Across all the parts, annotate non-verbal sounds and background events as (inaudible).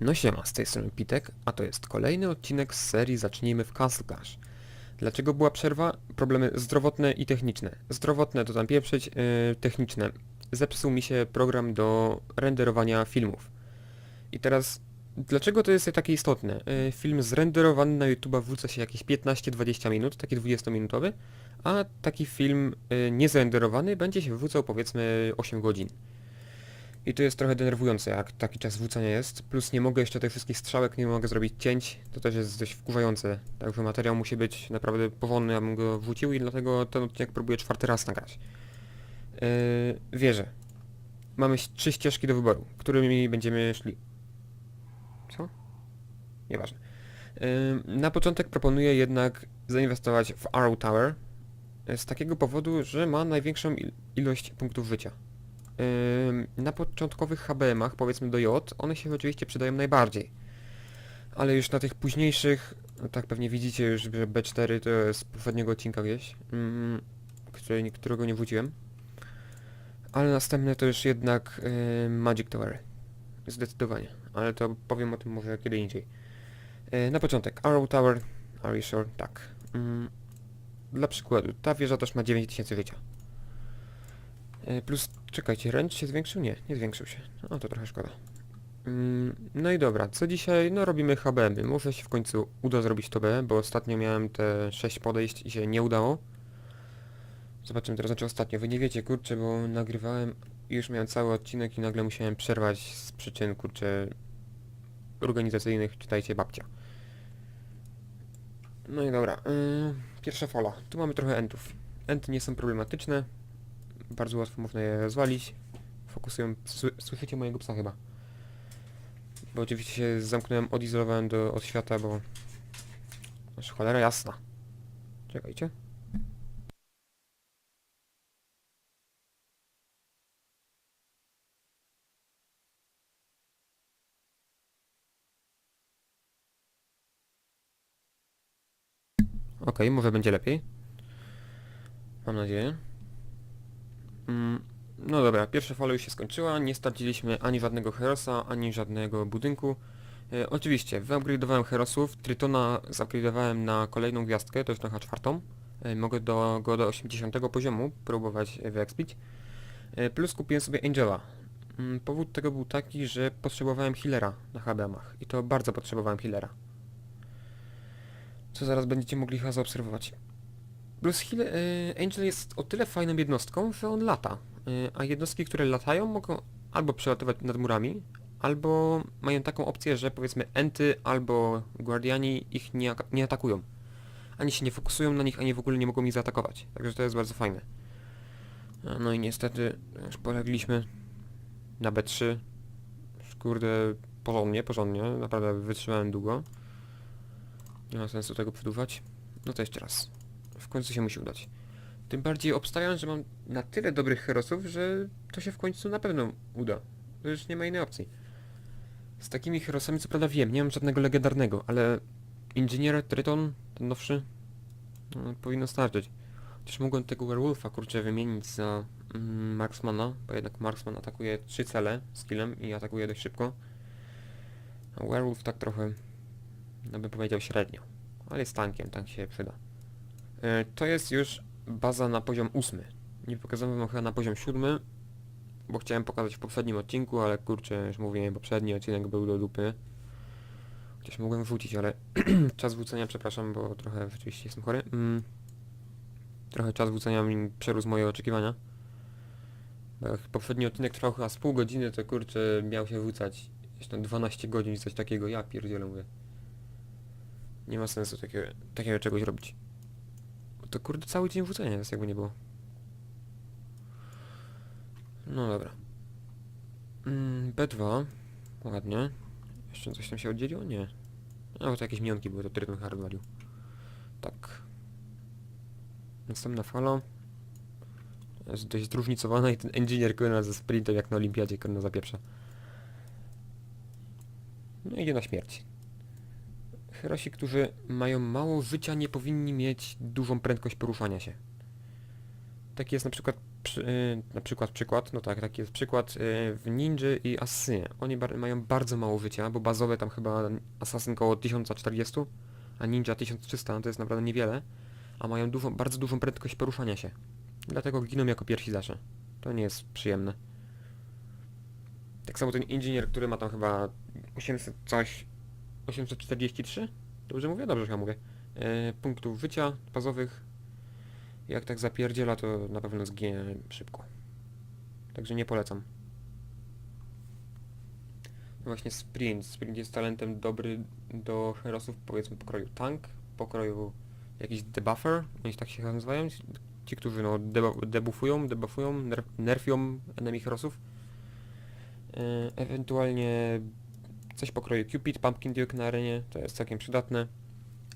No siema, z tej strony Pitek, a to jest kolejny odcinek z serii Zacznijmy w Castle Clash. Dlaczego była przerwa? Problemy zdrowotne i techniczne. Zdrowotne to tam pieprzyć, yy, techniczne. Zepsuł mi się program do renderowania filmów. I teraz, dlaczego to jest takie istotne? Yy, film zrenderowany na YouTube'a wrzuca się jakieś 15-20 minut, taki 20-minutowy, a taki film yy, niezrenderowany będzie się wrzucał powiedzmy 8 godzin. I to jest trochę denerwujące, jak taki czas wrzucania jest. Plus nie mogę jeszcze tych wszystkich strzałek, nie mogę zrobić cięć. To też jest dość wkurzające. Także materiał musi być naprawdę powolny, abym go wrzucił i dlatego ten odcinek próbuję czwarty raz nagrać. Yy, wierzę. Mamy trzy ścieżki do wyboru, którymi będziemy szli. Co? Nieważne. Yy, na początek proponuję jednak zainwestować w Arrow Tower. yy, Z takiego powodu, że ma największą il- ilość punktów życia. Na początkowych HBM-ach, powiedzmy do J, one się oczywiście przydają najbardziej. Ale już na tych późniejszych, no tak pewnie widzicie już, że B4 to jest z poprzedniego odcinka gdzieś, mm, którego nie wróciłem. Ale następne to już jednak Magic Tower. Zdecydowanie. Ale to powiem o tym może kiedy indziej. Y, na początek Arrow Tower. Are you sure? Tak. Mm, dla przykładu, ta wieża też ma 9000 życia. E, Plus, czekajcie, ręcz się zwiększył? Nie, nie zwiększył się. O, to trochę szkoda. Mm, No i dobra, co dzisiaj? No robimy HBM-y. Może się w końcu uda zrobić to B, bo ostatnio miałem te 6 podejść i się nie udało. Zobaczymy teraz, znaczy ostatnio. Wy nie wiecie, kurczę, bo nagrywałem i już miałem cały odcinek i nagle musiałem przerwać z przyczyn, kurczę, organizacyjnych, czytajcie babcia. No i dobra, yy, pierwsza fala. Tu mamy trochę entów. Enty nie są problematyczne, bardzo łatwo można je rozwalić. Fokusują... Sły, słyszycie mojego psa chyba. Bo oczywiście się zamknąłem, odizolowałem do, od świata, bo... Aż cholera jasna. Czekajcie. Okej, może będzie lepiej. Mam nadzieję. Mm, No dobra, pierwsza fala już się skończyła, nie straciliśmy ani żadnego herosa, ani żadnego budynku. E, oczywiście, wyupgrade'owałem herosów, Tritona zupgrade'owałem na kolejną gwiazdkę, to już na czwartą. E, mogę do, go do 80 poziomu próbować wyekspić. E, plus kupiłem sobie Angela. Mm, powód tego był taki, że potrzebowałem healera na HBM-ach i to bardzo potrzebowałem healera. Co zaraz będziecie mogli zaobserwować. Plus Heal, y, Angel jest o tyle fajną jednostką, że on lata. Y, a jednostki, które latają mogą albo przelatywać nad murami, albo mają taką opcję, że powiedzmy Enty albo Guardiani ich nie, nie atakują. Ani się nie fokusują na nich, ani w ogóle nie mogą ich zaatakować. Także to jest bardzo fajne. A, No i niestety już polegliśmy na B3. Już, Kurde, porządnie, porządnie. Naprawdę wytrzymałem długo. Nie ma sensu tego przedłużać. No to jeszcze raz. W końcu się musi udać. Tym bardziej obstawiam, że mam na tyle dobrych herosów, że to się w końcu na pewno uda. To już nie ma innej opcji. Z takimi herosami co prawda wiem, nie mam żadnego legendarnego, ale Inżynier Triton, ten nowszy, no, powinno starczyć. Chociaż mogłem tego Werewolfa kurczę wymienić za mm, Marksmana, bo jednak Marksman atakuje trzy cele skillem i atakuje dość szybko. A Werewolf tak trochę, no bym powiedział średnio. Ale jest tankiem, tank się przyda. E, To jest już baza na poziom ósmy. Nie pokazałem wam chyba na poziom siódmy, bo chciałem pokazać w poprzednim odcinku, ale kurczę, już mówiłem, poprzedni odcinek był do dupy. Chociaż mogłem wrzucić, ale (clears throat) czas wrzucenia, przepraszam, bo trochę rzeczywiście jestem chory. Mm. Trochę czas wrzucenia mi przerósł moje oczekiwania. Poprzedni odcinek trwał chyba z pół godziny, to kurczę miał się wrzucać jeszcze 12 godzin, coś takiego, ja pierdzielę mówię. Nie ma sensu takiego, takiego czegoś robić. To kurde cały dzień wrzucenia jest, jakby nie było. No dobra. Mm, B2. Ładnie. Jeszcze coś tam się oddzieliło? Nie. No to jakieś mionki były, to Triton hard walił. Tak. Następna fala. Jest dość zróżnicowana i ten engineer kurna ze sprintem jak na olimpiadzie kurna zapieprza. No idzie na śmierć. Herosi, którzy mają mało życia, nie powinni mieć dużą prędkość poruszania się. Taki jest na przykład przy, y, na przykład przykład, no tak, taki jest przykład y, w Ninja i Assassinie. Oni bar mają bardzo mało życia, bo bazowe tam chyba Assassin koło 1040, a Ninja 1300, no to jest naprawdę niewiele, a mają dużą, bardzo dużą prędkość poruszania się. Dlatego giną jako pierwsi zawsze. To nie jest przyjemne. Tak samo ten inżynier, który ma tam chyba 800 coś, 843? Dobrze mówię? Dobrze chyba mówię. E, punktów życia bazowych. Jak tak zapierdziela, to na pewno zginie szybko. Także nie polecam. No Właśnie sprint. Sprint jest talentem dobry do herosów powiedzmy pokroju tank, pokroju jakiś debuffer, oni tak się nazywają, ci, którzy no debu- debuffują, debuffują, nerf nerfią enemy herosów. E, ewentualnie coś pokroju Cupid, Pumpkin Duke na arenie, to jest całkiem przydatne.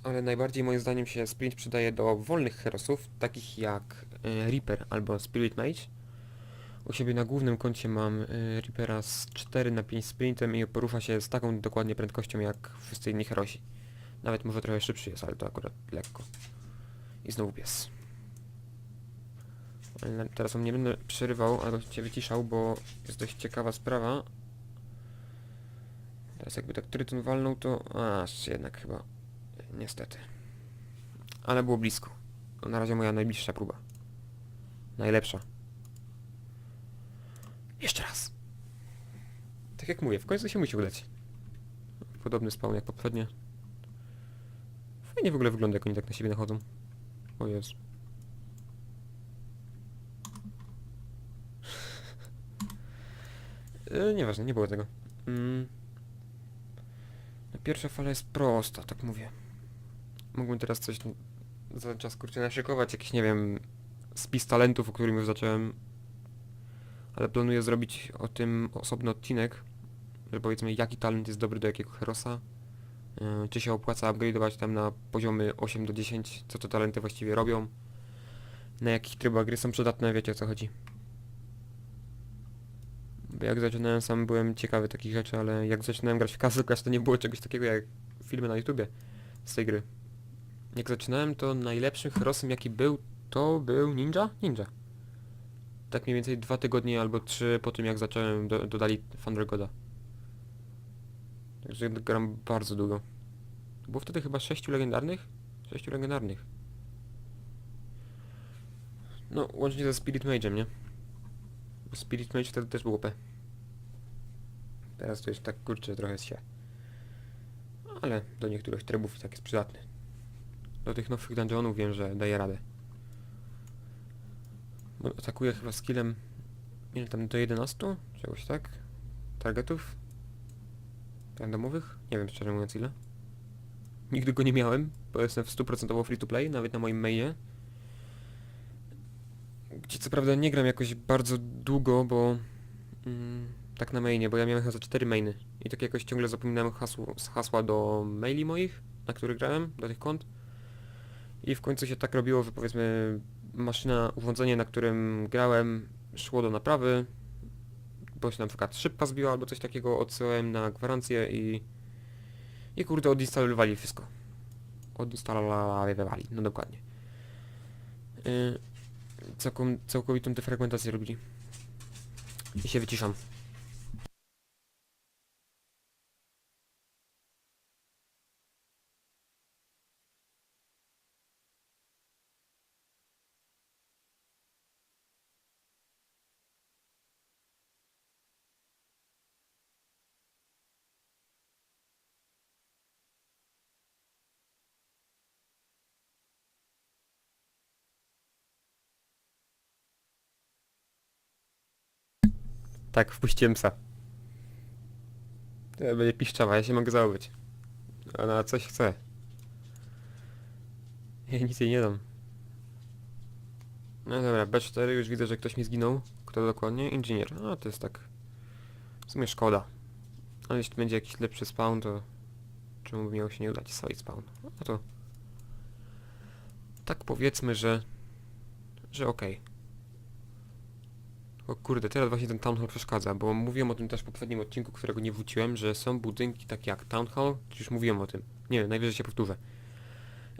Ale najbardziej moim zdaniem się sprint przydaje do wolnych herosów, takich jak e, Reaper albo Spirit Mage. U siebie na głównym koncie mam e, Reapera z 4 na 5 sprintem i porusza się z taką dokładnie prędkością jak wszyscy inni herosi. Nawet może trochę szybszy jest, ale to akurat lekko. I znowu pies. Teraz on nie będę przerywał, albo cię wyciszał, bo jest dość ciekawa sprawa. Teraz jakby tak tryton walnął, to... Aż jednak chyba... Niestety. Ale było blisko. To na razie moja najbliższa próba. Najlepsza. Jeszcze raz. Tak jak mówię, w końcu się musi udać. Podobny spawn jak poprzednie. Fajnie w ogóle wygląda, jak oni tak na siebie nachodzą. O Jezu. (laughs) E, nieważne, nie było tego. Mm. Pierwsza fala jest prosta, tak mówię. Mógłbym teraz coś za czas kurczę naszykować, jakiś nie wiem, spis talentów, o którym już zacząłem. Ale planuję zrobić o tym osobny odcinek, że powiedzmy jaki talent jest dobry do jakiego herosa. Yy, czy się opłaca upgrade'ować tam na poziomy 8 do 10, co te talenty właściwie robią. Na jakich trybach gry są przydatne, wiecie o co chodzi. Jak zaczynałem sam byłem ciekawy takich rzeczy, ale jak zaczynałem grać w Castle Clash to nie było czegoś takiego jak filmy na YouTubie z tej gry. Jak zaczynałem to najlepszym herosem jaki był, to był Ninja? Ninja. Tak mniej więcej dwa tygodnie albo trzy po tym jak zacząłem do, dodali Thunder Goda. Także gram bardzo długo. Było wtedy chyba sześciu legendarnych? Sześciu legendarnych. No, łącznie ze Spirit Mage'em, nie? Spirit Mage wtedy też był OP. Teraz to jest tak kurczę trochę się. Ale do niektórych trybów i tak jest przydatny. Do tych nowych dungeonów wiem, że daje radę. Bo chyba skillem ile tam do 11? Czegoś tak? Targetów? Randomowych? Nie wiem szczerze mówiąc ile. Nigdy go nie miałem, bo jestem w 100% free to play, nawet na moim mailie. Gdzie co prawda nie gram jakoś bardzo długo, bo... Mm, tak na mainie, bo ja miałem chyba za 4 mainy. I tak jakoś ciągle zapominałem hasło, hasła do maili moich, na których grałem, do tych kont. I w końcu się tak robiło, że powiedzmy maszyna, urządzenie, na którym grałem, szło do naprawy, bo się na przykład szybka zbiła albo coś takiego, odsyłałem na gwarancję i... I kurde odinstalowali wszystko. Odinstalowali, no dokładnie. Yy, całkowitą defragmentację robili. I się wyciszam. Tak, wpuściłem psa. To będzie piszczawa, ja się mogę założyć. Ona coś chce. Ja nic jej nie dam. No dobra, B4 już widzę, że ktoś mi zginął. Kto dokładnie? Inżynier. A to jest tak. W sumie szkoda. Ale jeśli będzie jakiś lepszy spawn, to czemu by miało się nie udać solid spawn? No to tak powiedzmy, że że okej. O kurde, teraz właśnie ten Town Hall przeszkadza, bo mówiłem o tym też w poprzednim odcinku, którego nie wróciłem, że są budynki takie jak Town Hall, czy już mówiłem o tym. Nie wiem, najwyżej się powtórzę.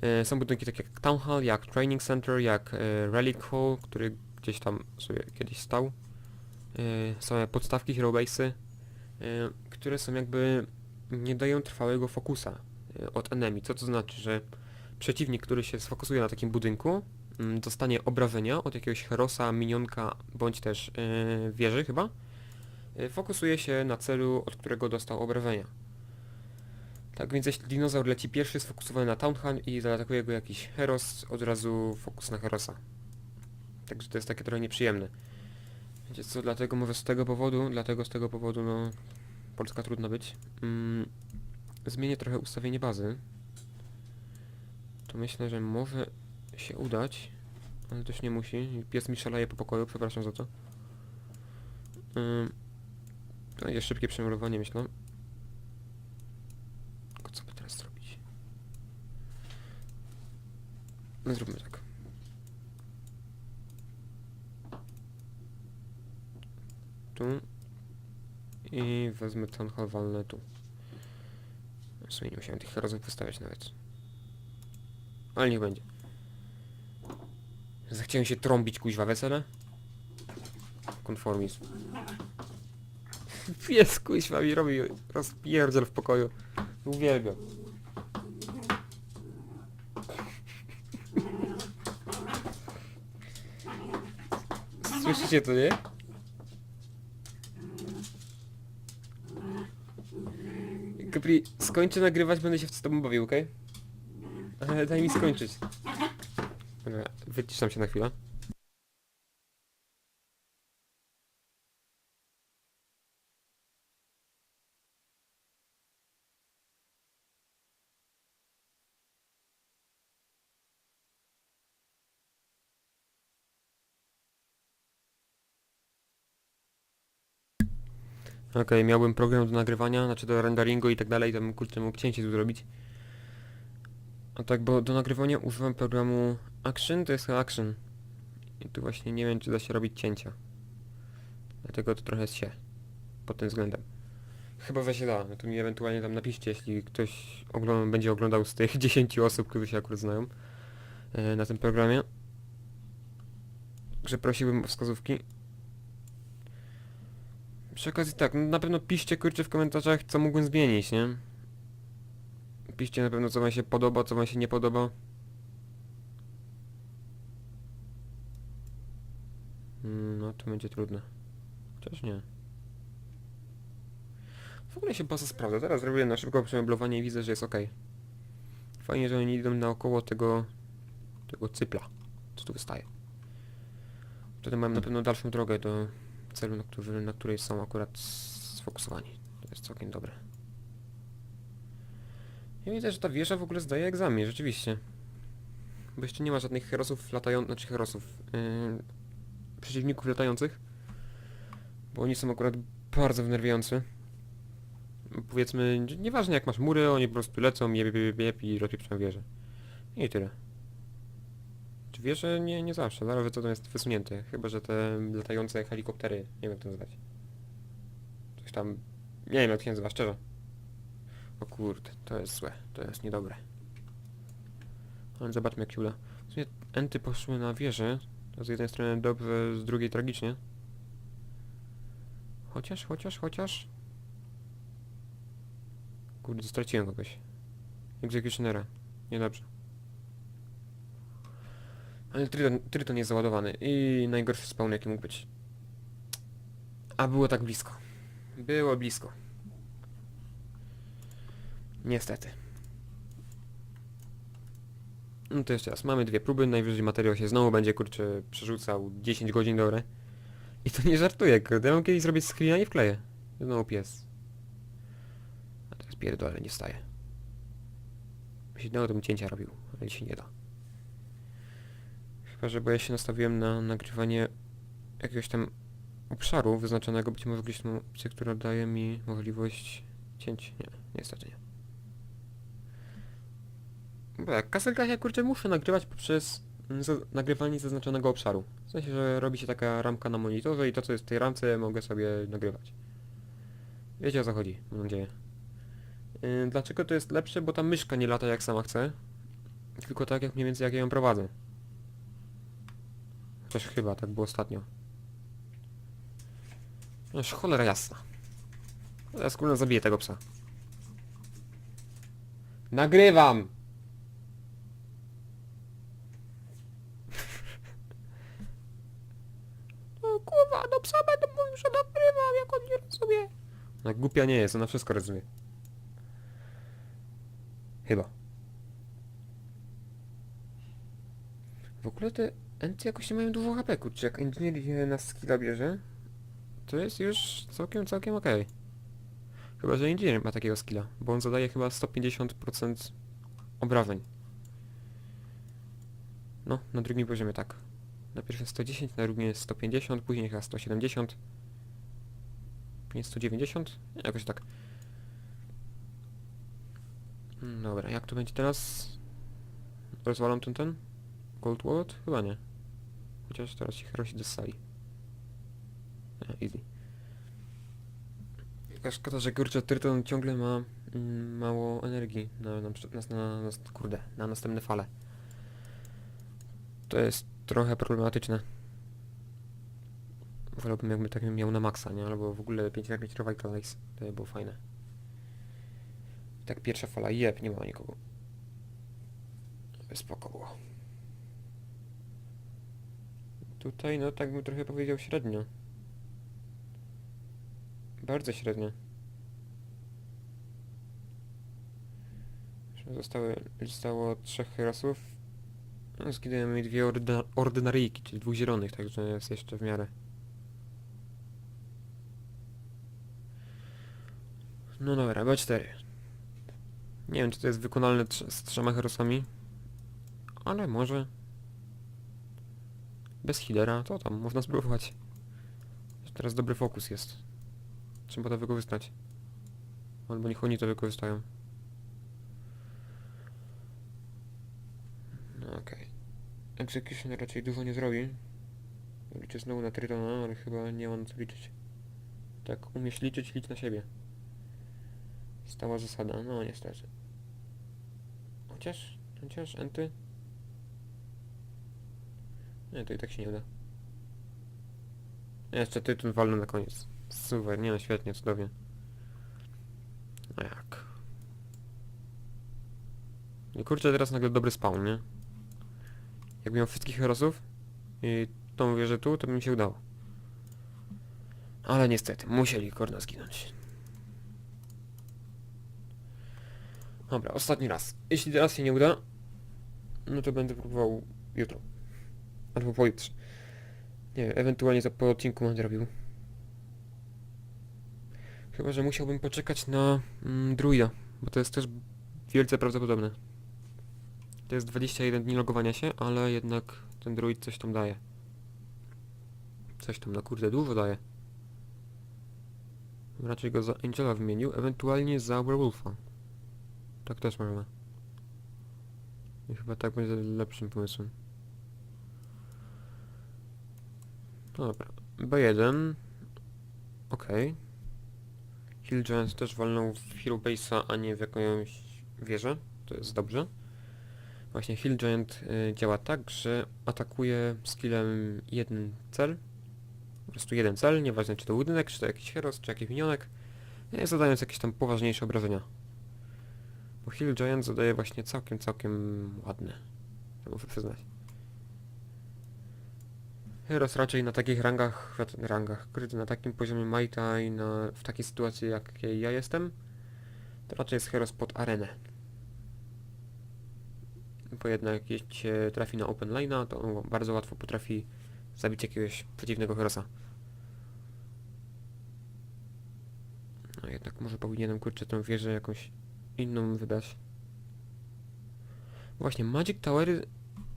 E, są budynki takie jak Town Hall, jak Training Center, jak e, Relic Hall, który gdzieś tam sobie kiedyś stał. Yy, same podstawki Hero Base'y, yy, które są jakby nie dają trwałego fokusa yy, od enemy. Co to znaczy, że przeciwnik, który się sfokusuje na takim budynku, dostanie obrażenia od jakiegoś herosa, minionka, bądź też yy, wieży chyba, yy, fokusuje się na celu, od którego dostał obrażenia. Tak więc jeśli dinozaur leci pierwszy sfokusowany na Townhan i zaatakuje go jakiś heros, od razu fokus na herosa. Także to jest takie trochę nieprzyjemne. Wiecie co, dlatego może z tego powodu, dlatego z tego powodu, no... Polska trudno być. Mm, zmienię trochę ustawienie bazy. To myślę, że może się udać, ale też nie musi. Pies mi szaleje po pokoju, przepraszam za to. Ym, to jest szybkie przemalowanie, myślę. Tylko co by teraz zrobić? No zróbmy tak. Tu. I wezmę Hall, walnę tu. W sumie nie musiałem tych herozów wystawiać nawet. Ale niech będzie. Zachciałem się trąbić kuźwa wesele? Konformizm. (laughs) Pies kuźwa mi robi rozpierdziel w pokoju. Uwielbiam. Słyszycie to, nie? Capri, skończę nagrywać, będę się z tobą bawił, okej? Ale (laughs) daj mi skończyć. Dobra, wyciszam się na chwilę. Okej, miałbym program do nagrywania, znaczy do renderingu i tak dalej, to bym kurczę mógł cięcie tu zrobić. A tak, bo do nagrywania używam programu Action, to jest Action. I tu właśnie nie wiem, czy da się robić cięcia. Dlatego to trochę się. Pod tym względem. Chyba, że się da. No to mi ewentualnie tam napiszcie, jeśli ktoś ogląda, będzie oglądał z tych (laughs) 10 osób, które się akurat znają e, na tym programie. Że prosiłbym o wskazówki. Przy okazji tak, no na pewno piszcie kurczę w komentarzach, co mógłbym zmienić, nie? Piszcie na pewno, co wam się podoba, co wam się nie podoba. Mm, No, to będzie trudne. Chociaż nie. W ogóle się baza sprawdza. Teraz zrobię na szybko przemeblowanie i widzę, że jest ok. Fajnie, że oni idą naokoło tego... tego cypla, co tu wystaje. Wtedy mam na pewno dalszą drogę do celu, na, który, na której są akurat sfokusowani. To jest całkiem dobre. Ja widzę, że ta wieża w ogóle zdaje egzamin, rzeczywiście. Bo jeszcze nie ma żadnych herosów latających, znaczy herosów, yy, przeciwników latających. Bo oni są akurat bardzo wnerwiający. Powiedzmy, nieważne jak masz mury, oni po prostu lecą, jeb, jeb, jeb i rozpieprzą wieżę. I tyle. Czy wieże? Nie, nie zawsze, co tam jest wysunięte. Chyba, że te latające helikoptery, nie wiem jak to nazwać. Coś tam, nie wiem jak to się nazywa, szczerze. O kurde, to jest złe, to jest niedobre. Ale zobaczmy jak się uda. W sumie enty poszły na wieżę. To z jednej strony dobrze, z drugiej tragicznie. Chociaż, chociaż, chociaż... Kurde, straciłem kogoś. Executionera. Niedobrze. Ale Triton, Triton jest załadowany i najgorszy spawn jaki mógł być. A było tak blisko. Było blisko. Niestety. No to jeszcze raz, mamy dwie próby, najwyżej materiał się znowu będzie kurczę przerzucał 10 godzin dobre. I to nie żartuję, kurde, ja mam kiedyś zrobić screena i wkleję. Znowu pies. A teraz pierdolę, nie wstaje. Jeśli dało, to bym cięcia robił, ale się nie da. Chyba, że bo ja się nastawiłem na nagrywanie jakiegoś tam obszaru wyznaczonego, być może gdzieś tam opcję, która daje mi możliwość cięć. Nie, niestety nie. Bo jak kaselka ja kurczę muszę nagrywać poprzez mm, nagrywanie zaznaczonego obszaru. W sensie, że robi się taka ramka na monitorze i to co jest w tej ramce mogę sobie nagrywać. Wiecie o co chodzi, mam nadzieję. Yy, dlaczego to jest lepsze? Bo ta myszka nie lata jak sama chce. Tylko tak jak mniej więcej jak ja ją prowadzę. Chociaż chyba tak było ostatnio. Aż cholera jasna. Teraz kurna zabiję tego psa. Nagrywam! No kurwa, do psa jak on nie rozumie. No głupia nie jest, ona wszystko rozumie. Chyba. W ogóle te enty jakoś nie mają dużo HP, kurczę, jak inżynier je na skilla bierze, to jest już całkiem, całkiem okej. Chyba, że inżynier ma takiego skilla, bo on zadaje chyba 150% obrażeń. No, na drugim poziomie tak. Na pierwszym 110, na drugim jest 150, później chyba 170. Później 190? Jakoś tak. Mm, Dobra, jak to będzie teraz? Rozwalam ten ten? Gold Wallet? Chyba nie. Chociaż teraz się herosi dostali. E, easy. Szkoda, że kurczę Tryton ciągle ma mm, mało energii na, na, na, na, kurde, na następne fale. To jest trochę problematyczne. Wolałbym jakby tak miał na maksa, nie? Albo w ogóle 5 na 5 Revitalize. To by było fajne. I tak pierwsza fala, jeb, nie ma nikogo. Spoko było. Tutaj, no tak bym trochę powiedział średnio. Bardzo średnio. Zostały, zostało trzech herosów. No, Zginęły mi dwie ordyna ordynaryjki, czyli dwóch zielonych, także jest jeszcze w miarę. No dobra, B4. Nie wiem, czy to jest wykonalne trz z trzema herosami. Ale może. Bez healera, to tam, można spróbować. Teraz dobry fokus jest. Trzeba to wykorzystać. Albo niech oni to wykorzystają. No okej. Execution raczej dużo nie zrobi. Liczę znowu na Tritona, ale chyba nie ma na co liczyć. Tak, umiesz liczyć, licz na siebie. Stała zasada, no niestety. Chociaż, chociaż, enty? Nie, to i tak się nie uda. Jeszcze tytun walny na koniec. Super, nie no, świetnie, cudownie. A jak? I kurczę, teraz nagle dobry spawn, nie? Jakbym miał wszystkich herosów i tą wieżę tu, to by mi się udało. Ale niestety, musieli korna zginąć. Dobra, ostatni raz. Jeśli teraz się nie uda, no to będę próbował jutro. Albo pojutrze. Nie wiem, ewentualnie to po odcinku będę robił. Chyba, że musiałbym poczekać na mm, druida, bo to jest też wielce prawdopodobne. To jest 21 dni logowania się, ale jednak ten druid coś tam daje. Coś tam na kurde dużo daje. Raczej go za Angela wymienił, ewentualnie za Werewolfa. Tak też można. I chyba tak będzie lepszym pomysłem. No dobra. B1. Okej. Hill Giant też walnął w Hero Base'a, a nie w jakąś wieżę. To jest dobrze. Właśnie Hill Giant y, działa tak, że atakuje skillem jeden cel. Po prostu jeden cel, nieważne czy to budynek, czy to jakiś heros, czy jakiś minionek. Nie zadając jakieś tam poważniejsze obrażenia. Bo Hill Giant zadaje właśnie całkiem, całkiem ładne. To muszę przyznać. Heros raczej na takich rangach, rangach, kryty na takim poziomie Majta i na, w takiej sytuacji jakiej ja jestem, to raczej jest Heros pod arenę. Bo jednak jeśli trafi na open line'a, to bardzo łatwo potrafi zabić jakiegoś przeciwnego Herosa. No jednak może powinienem kurczę tą wieżę jakąś inną wybrać. Właśnie Magic Towery,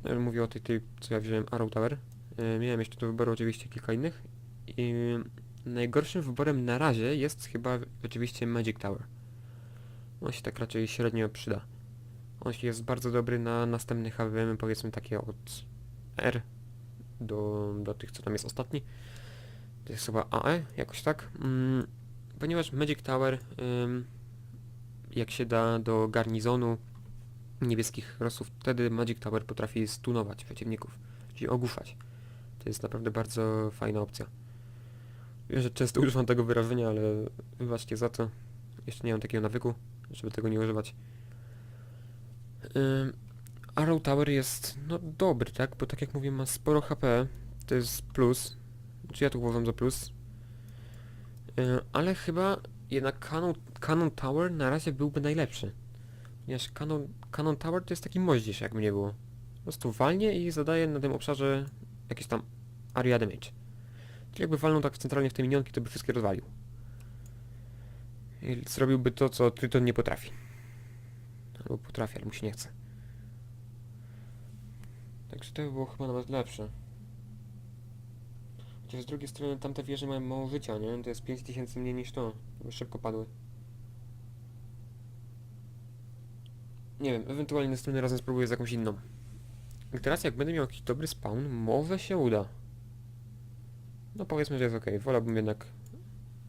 e, mówię o tej, tej co ja wziąłem Arrow Tower, e, miałem jeszcze do wyboru oczywiście kilka innych i najgorszym wyborem na razie jest chyba oczywiście Magic Tower. On się tak raczej średnio przyda. On się jest bardzo dobry na następne HWM, powiedzmy takie od R do, do tych co tam jest ostatni. To jest chyba AE, jakoś tak. Mm, ponieważ Magic Tower ym, jak się da do garnizonu niebieskich rosów, wtedy Magic Tower potrafi stunować przeciwników, czyli ogłuszać. To jest naprawdę bardzo fajna opcja. Wiem, że często używam tego wyrażenia, ale wybaczcie za to. Jeszcze nie mam takiego nawyku, żeby tego nie używać. Ym, Arrow Tower jest, no dobry, tak? Bo tak jak mówię, ma sporo HP. To jest plus. Czy ja to uważam za plus? Yy, ale chyba jednak Cannon, Cannon Tower na razie byłby najlepszy. Ponieważ Cannon, Cannon Tower to jest taki moździerz, jakby nie było. Po prostu walnie i zadaje na tym obszarze jakieś tam area damage. Czyli jakby walnął tak centralnie w te minionki, to by wszystkie rozwalił. I zrobiłby to, co Triton nie potrafi. Albo potrafi, ale mu się nie chce. Także to by było chyba nawet lepsze. Chociaż z drugiej strony tamte wieże mają mało życia, nie? To jest 5000 mniej niż to. Szybko padły. Nie wiem, ewentualnie następnym razem spróbuję z jakąś inną. I teraz jak będę miał jakiś dobry spawn, może się uda. No powiedzmy, że jest ok. Wolałbym jednak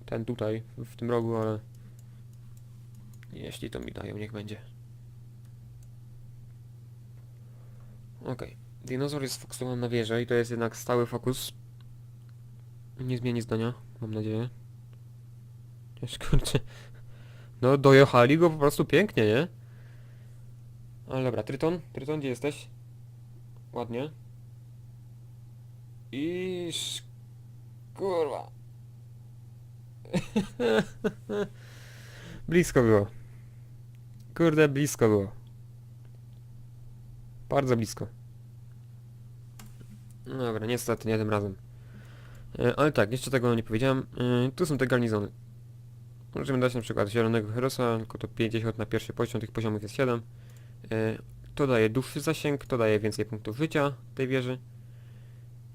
ten tutaj, w tym rogu, ale... Jeśli to mi dają, niech będzie. Okej. Dinozaur jest sfokusowany na wieżę i to jest jednak stały fokus. Nie zmieni zdania, mam nadzieję. Wiesz, kurczę. No, dojechali go po prostu pięknie, nie? Ale dobra, Tryton, Tryton, gdzie jesteś? Ładnie. I... Kurwa. (laughs) blisko było. Kurde, blisko było. Bardzo blisko. No Dobra, niestety, nie tym razem. E, ale tak, jeszcze tego nie powiedziałem. E, tu są te garnizony. Możemy dać na przykład zielonego herosa, tylko to 50 na pierwszy poziom, tych poziomów jest 7. E, to daje dłuższy zasięg, to daje więcej punktów życia tej wieży.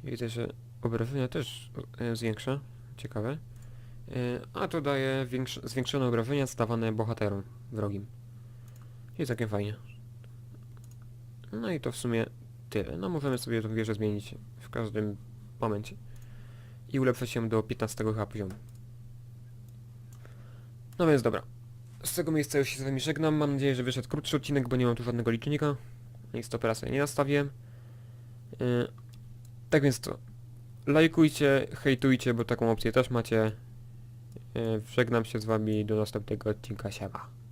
Widzę, że obrażenia też e, zwiększa. Ciekawe. E, a to daje zwiększone obrażenia stawane bohaterom wrogim. Jest całkiem fajnie. No i to w sumie tyle. No możemy sobie tą wieżę zmienić w każdym momencie. I ulepszyć się do 15 chyba poziomu. No więc dobra. Z tego miejsca już się z wami żegnam. Mam nadzieję, że wyszedł krótszy odcinek, bo nie mam tu żadnego licznika. I stopera sobie nie nastawiłem. Yy, tak więc to. Lajkujcie, hejtujcie, bo taką opcję też macie. Yy, żegnam się z wami do następnego odcinka. Siema.